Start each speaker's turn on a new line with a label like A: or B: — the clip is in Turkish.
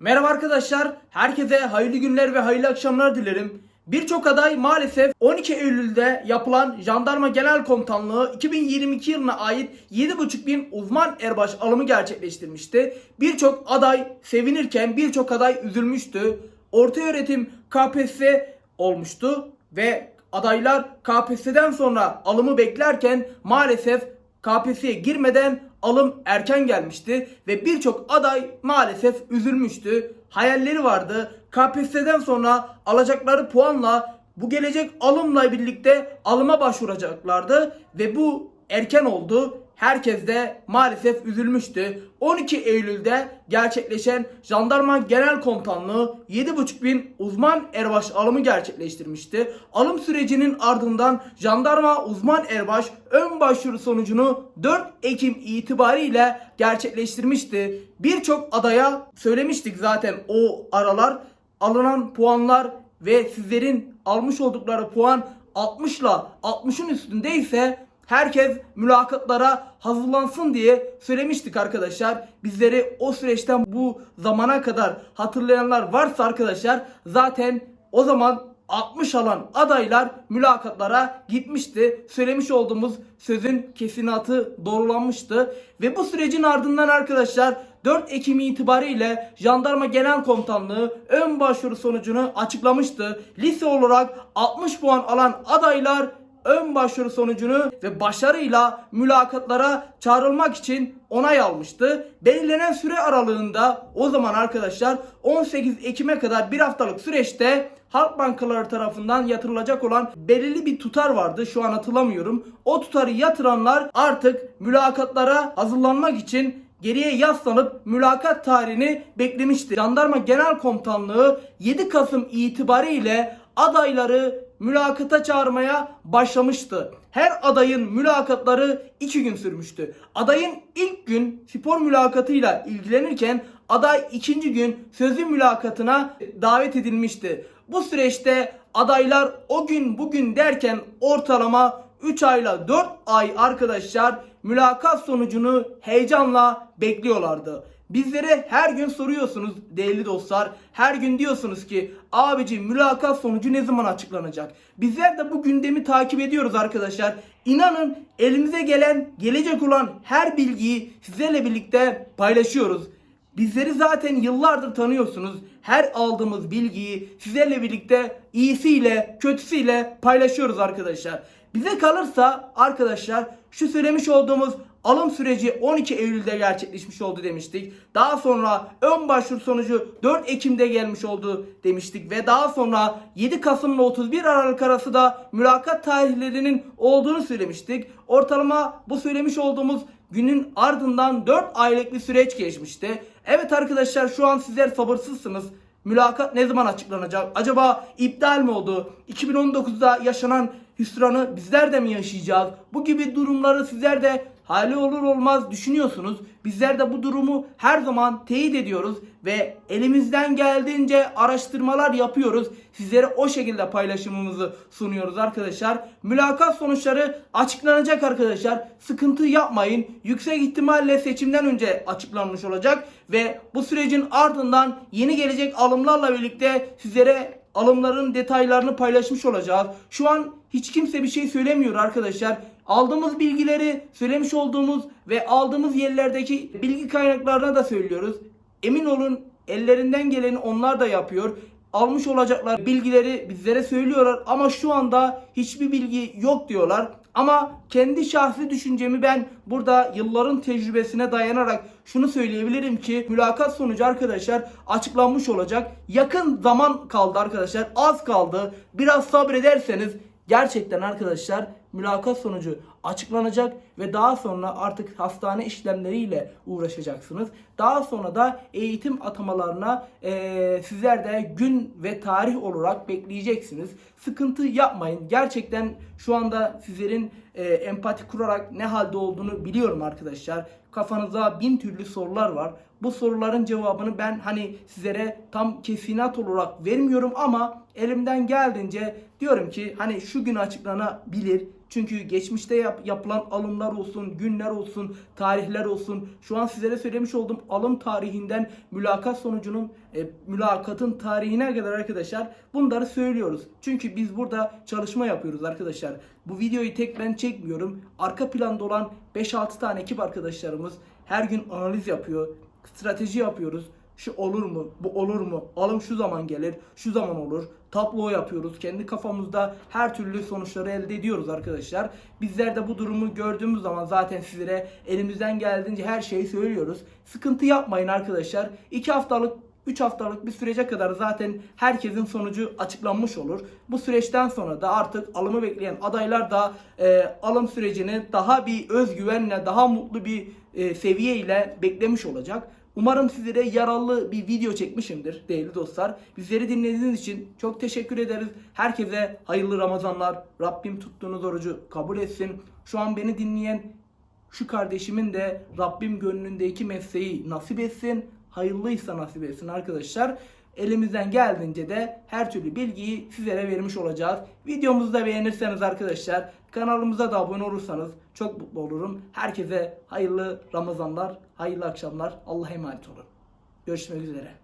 A: Merhaba arkadaşlar, herkese hayırlı günler ve hayırlı akşamlar dilerim. Birçok aday maalesef 12 Eylül'de yapılan Jandarma Genel Komutanlığı 2022 yılına ait 7,5 bin uzman erbaş alımı gerçekleştirmişti. Birçok aday sevinirken birçok aday üzülmüştü. Orta öğretim KPSS olmuştu ve adaylar KPSS'den sonra alımı beklerken maalesef KPSS'ye girmeden alım erken gelmişti ve birçok aday maalesef üzülmüştü. Hayalleri vardı. KPSS'den sonra alacakları puanla bu gelecek alımla birlikte alıma başvuracaklardı ve bu erken oldu. Herkes de maalesef üzülmüştü. 12 Eylül'de gerçekleşen Jandarma Genel Komutanlığı 7,5 bin uzman erbaş alımı gerçekleştirmişti. Alım sürecinin ardından Jandarma Uzman Erbaş ön başvuru sonucunu 4 Ekim itibariyle gerçekleştirmişti. Birçok adaya söylemiştik zaten o aralar alınan puanlar ve sizlerin almış oldukları puan 60 ile 60'ın üstündeyse herkes mülakatlara hazırlansın diye söylemiştik arkadaşlar. Bizleri o süreçten bu zamana kadar hatırlayanlar varsa arkadaşlar zaten o zaman 60 alan adaylar mülakatlara gitmişti. Söylemiş olduğumuz sözün kesinatı doğrulanmıştı. Ve bu sürecin ardından arkadaşlar 4 Ekim itibariyle Jandarma Genel Komutanlığı ön başvuru sonucunu açıklamıştı. Lise olarak 60 puan alan adaylar ön başvuru sonucunu ve başarıyla mülakatlara çağrılmak için onay almıştı. Belirlenen süre aralığında o zaman arkadaşlar 18 Ekim'e kadar bir haftalık süreçte halk bankaları tarafından yatırılacak olan belirli bir tutar vardı. Şu an hatırlamıyorum. O tutarı yatıranlar artık mülakatlara hazırlanmak için geriye yaslanıp mülakat tarihini beklemişti. Jandarma Genel Komutanlığı 7 Kasım itibariyle adayları mülakata çağırmaya başlamıştı. Her adayın mülakatları 2 gün sürmüştü. Adayın ilk gün spor mülakatıyla ilgilenirken aday ikinci gün sözlü mülakatına davet edilmişti. Bu süreçte adaylar o gün bugün derken ortalama 3 ayla 4 ay arkadaşlar mülakat sonucunu heyecanla bekliyorlardı. Bizlere her gün soruyorsunuz değerli dostlar. Her gün diyorsunuz ki abici mülakat sonucu ne zaman açıklanacak? Bizler de bu gündemi takip ediyoruz arkadaşlar. İnanın elimize gelen, gelecek olan her bilgiyi sizlerle birlikte paylaşıyoruz. Bizleri zaten yıllardır tanıyorsunuz. Her aldığımız bilgiyi sizlerle birlikte iyisiyle, kötüsüyle paylaşıyoruz arkadaşlar. Bize kalırsa arkadaşlar şu söylemiş olduğumuz alım süreci 12 Eylül'de gerçekleşmiş oldu demiştik. Daha sonra ön başvuru sonucu 4 Ekim'de gelmiş oldu demiştik ve daha sonra 7 Kasım ile 31 Aralık arası da mülakat tarihlerinin olduğunu söylemiştik. Ortalama bu söylemiş olduğumuz günün ardından 4 aylık bir süreç geçmişti. Evet arkadaşlar şu an sizler sabırsızsınız. Mülakat ne zaman açıklanacak? Acaba iptal mi oldu? 2019'da yaşanan hüsranı bizler de mi yaşayacağız? Bu gibi durumları sizler de hali olur olmaz düşünüyorsunuz. Bizler de bu durumu her zaman teyit ediyoruz ve elimizden geldiğince araştırmalar yapıyoruz. Sizlere o şekilde paylaşımımızı sunuyoruz arkadaşlar. Mülakat sonuçları açıklanacak arkadaşlar. Sıkıntı yapmayın. Yüksek ihtimalle seçimden önce açıklanmış olacak ve bu sürecin ardından yeni gelecek alımlarla birlikte sizlere alımların detaylarını paylaşmış olacağız. Şu an hiç kimse bir şey söylemiyor arkadaşlar. Aldığımız bilgileri söylemiş olduğumuz ve aldığımız yerlerdeki bilgi kaynaklarına da söylüyoruz. Emin olun ellerinden geleni onlar da yapıyor. Almış olacaklar bilgileri bizlere söylüyorlar ama şu anda hiçbir bilgi yok diyorlar. Ama kendi şahsi düşüncemi ben burada yılların tecrübesine dayanarak şunu söyleyebilirim ki mülakat sonucu arkadaşlar açıklanmış olacak. Yakın zaman kaldı arkadaşlar. Az kaldı. Biraz sabrederseniz gerçekten arkadaşlar mülakat sonucu açıklanacak ve daha sonra artık hastane işlemleriyle uğraşacaksınız. Daha sonra da eğitim atamalarına eee, sizler de gün ve tarih olarak bekleyeceksiniz. Sıkıntı yapmayın. Gerçekten şu anda sizlerin eee, empati kurarak ne halde olduğunu biliyorum arkadaşlar. Kafanıza bin türlü sorular var. Bu soruların cevabını ben hani sizlere tam kesinat olarak vermiyorum ama elimden geldiğince diyorum ki hani şu gün açıklanabilir Çünkü geçmişte yap- yapılan alımlar olsun, günler olsun, tarihler olsun. Şu an sizlere söylemiş olduğum alım tarihinden mülakat sonucunun e, mülakatın tarihine kadar arkadaşlar bunları söylüyoruz. Çünkü biz burada çalışma yapıyoruz arkadaşlar. Bu videoyu tek ben çekmiyorum. Arka planda olan 5-6 tane ekip arkadaşlarımız her gün analiz yapıyor. Strateji yapıyoruz. Şu olur mu? Bu olur mu? Alım şu zaman gelir, şu zaman olur. Tablo yapıyoruz. Kendi kafamızda her türlü sonuçları elde ediyoruz arkadaşlar. Bizler de bu durumu gördüğümüz zaman zaten sizlere elimizden geldiğince her şeyi söylüyoruz. Sıkıntı yapmayın arkadaşlar. 2 haftalık 3 haftalık bir sürece kadar zaten herkesin sonucu açıklanmış olur. Bu süreçten sonra da artık alımı bekleyen adaylar da e, alım sürecini daha bir özgüvenle, daha mutlu bir e, seviye ile beklemiş olacak. Umarım sizlere yararlı bir video çekmişimdir değerli dostlar. Bizleri dinlediğiniz için çok teşekkür ederiz. Herkese hayırlı Ramazanlar. Rabbim tuttuğunuz orucu kabul etsin. Şu an beni dinleyen şu kardeşimin de Rabbim gönlündeki mesleği nasip etsin. Hayırlıysa nasip etsin arkadaşlar. Elimizden geldiğince de her türlü bilgiyi sizlere vermiş olacağız. Videomuzu da beğenirseniz arkadaşlar kanalımıza da abone olursanız çok mutlu olurum. Herkese hayırlı Ramazanlar, hayırlı akşamlar. Allah'a emanet olun. Görüşmek üzere.